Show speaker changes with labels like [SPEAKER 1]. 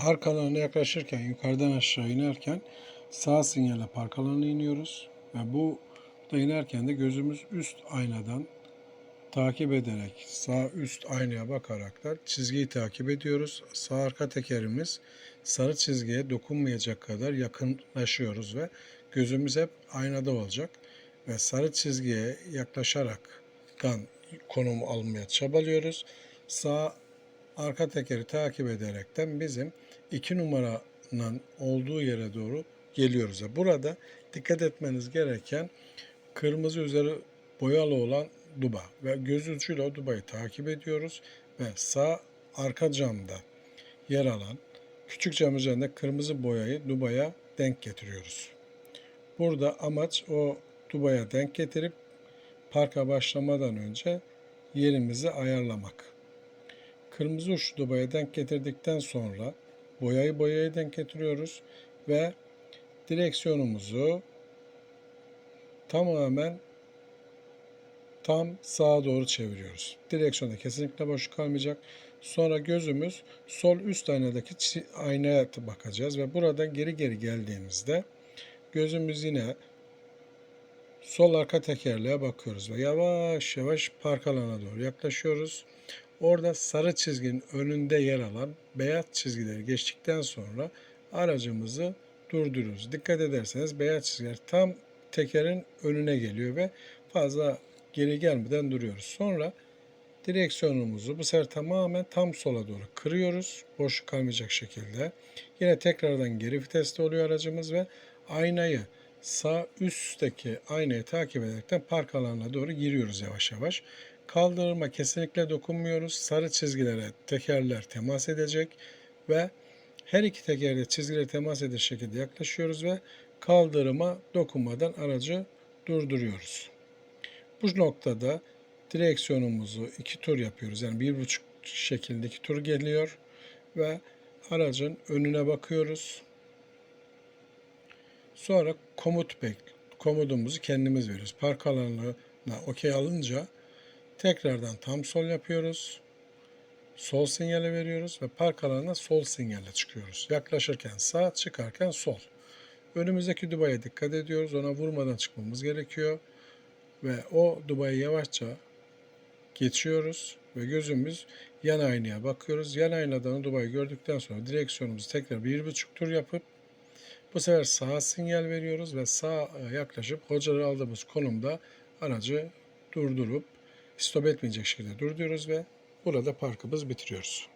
[SPEAKER 1] Park alanına yaklaşırken, yukarıdan aşağı inerken sağ sinyale park alanına iniyoruz. Ve bu da inerken de gözümüz üst aynadan takip ederek sağ üst aynaya bakarak da çizgiyi takip ediyoruz. Sağ arka tekerimiz sarı çizgiye dokunmayacak kadar yakınlaşıyoruz ve gözümüz hep aynada olacak ve sarı çizgiye yaklaşaraktan konum almaya çabalıyoruz. Sağ arka tekeri takip ederekten bizim iki numaranın olduğu yere doğru geliyoruz. Burada dikkat etmeniz gereken kırmızı üzeri boyalı olan duba ve göz ucuyla o dubayı takip ediyoruz ve sağ arka camda yer alan küçük cam üzerinde kırmızı boyayı dubaya denk getiriyoruz. Burada amaç o dubaya denk getirip parka başlamadan önce yerimizi ayarlamak. Kırmızı uçlu dubaya denk getirdikten sonra boyayı boyaya denk getiriyoruz ve direksiyonumuzu tamamen tam sağa doğru çeviriyoruz. Direksiyonda kesinlikle boşluk kalmayacak. Sonra gözümüz sol üst aynadaki aynaya bakacağız ve buradan geri geri geldiğimizde gözümüz yine sol arka tekerleğe bakıyoruz ve yavaş yavaş park alanına doğru yaklaşıyoruz. Orada sarı çizginin önünde yer alan beyaz çizgileri geçtikten sonra aracımızı durduruyoruz. Dikkat ederseniz beyaz çizgiler tam tekerin önüne geliyor ve fazla geri gelmeden duruyoruz. Sonra direksiyonumuzu bu sefer tamamen tam sola doğru kırıyoruz. Boşluk kalmayacak şekilde. Yine tekrardan geri viteste oluyor aracımız ve aynayı sağ üstteki aynayı takip ederekten park alanına doğru giriyoruz yavaş yavaş. Kaldırıma kesinlikle dokunmuyoruz. Sarı çizgilere tekerler temas edecek ve her iki tekerde çizgilere temas edecek şekilde yaklaşıyoruz ve kaldırıma dokunmadan aracı durduruyoruz. Bu noktada direksiyonumuzu iki tur yapıyoruz. Yani bir buçuk şeklinde iki tur geliyor ve aracın önüne bakıyoruz. Sonra komut bek komutumuzu kendimiz veriyoruz. Park alanına okey alınca tekrardan tam sol yapıyoruz. Sol sinyale veriyoruz ve park alanına sol sinyale çıkıyoruz. Yaklaşırken sağ, çıkarken sol. Önümüzdeki dubaya dikkat ediyoruz. Ona vurmadan çıkmamız gerekiyor. Ve o dubayı yavaşça geçiyoruz ve gözümüz yan aynaya bakıyoruz. Yan aynadan o dubayı gördükten sonra direksiyonumuzu tekrar bir buçuk tur yapıp bu sefer sağa sinyal veriyoruz ve sağa yaklaşıp hocaları aldığımız konumda aracı durdurup stop etmeyecek şekilde durduruyoruz ve burada parkımızı bitiriyoruz.